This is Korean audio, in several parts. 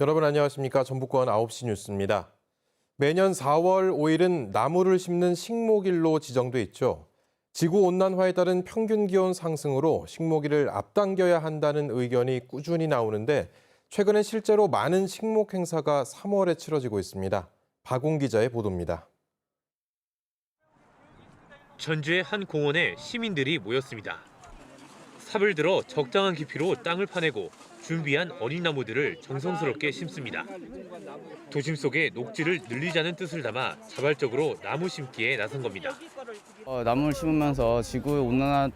여러분 안녕하십니까. 전북권 9시 뉴스입니다. 매년 4월 5일은 나무를 심는 식목일로 지정돼 있죠. 지구 온난화에 따른 평균 기온 상승으로 식목일을 앞당겨야 한다는 의견이 꾸준히 나오는데 최근엔 실제로 많은 식목 행사가 3월에 치러지고 있습니다. 박웅 기자의 보도입니다. 전주의 한 공원에 시민들이 모였습니다. 삽을 들어 적당한 깊이로 땅을 파내고 준비한 어린 나무들을 정성스럽게 심습니다. 도심 속의 녹지를 늘리자는 뜻을 담아 자발적으로 나무 심기에 나선 겁니다. 어, 나무를 심으면서 지구 온난화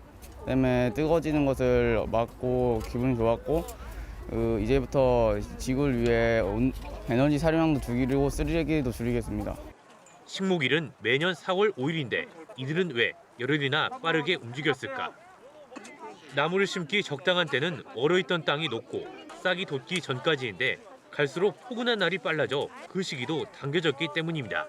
때문에 뜨거워지는 것을 막고 기분이 좋았고 어, 이제부터 지구를 위해 온- 에너지 사용량도 줄이고 쓰레기도 줄이겠습니다. 식목일은 매년 4월 5일인데 이들은 왜 열흘이나 빠르게 움직였을까? 나무를 심기 적당한 때는 얼어있던 땅이 녹고 싹이 돋기 전까지인데 갈수록 포근한 날이 빨라져 그 시기도 당겨졌기 때문입니다.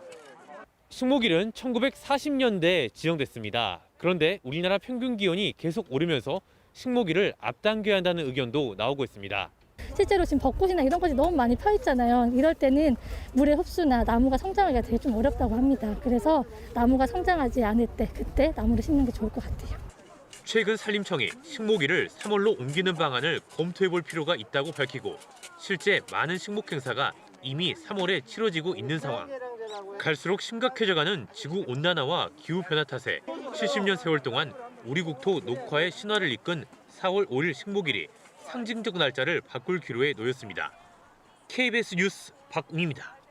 식목일은 1940년대에 지정됐습니다. 그런데 우리나라 평균 기온이 계속 오르면서 식목일을 앞당겨야 한다는 의견도 나오고 있습니다. 실제로 지금 벚꽃이나 이런 것이 너무 많이 펴 있잖아요. 이럴 때는 물의 흡수나 나무가 성장하기가 되게 좀 어렵다고 합니다. 그래서 나무가 성장하지 않을 때 그때 나무를 심는 게 좋을 것 같아요. 최근 산림청이 식목일을 3월로 옮기는 방안을 검토해 볼 필요가 있다고 밝히고 실제 많은 식목 행사가 이미 3월에 치러지고 있는 상황. 갈수록 심각해져가는 지구 온난화와 기후 변화 탓에 70년 세월 동안 우리 국토 녹화의 신화를 이끈 4월 5일 식목일이 상징적 날짜를 바꿀 기로에 놓였습니다. KBS 뉴스 박웅입니다.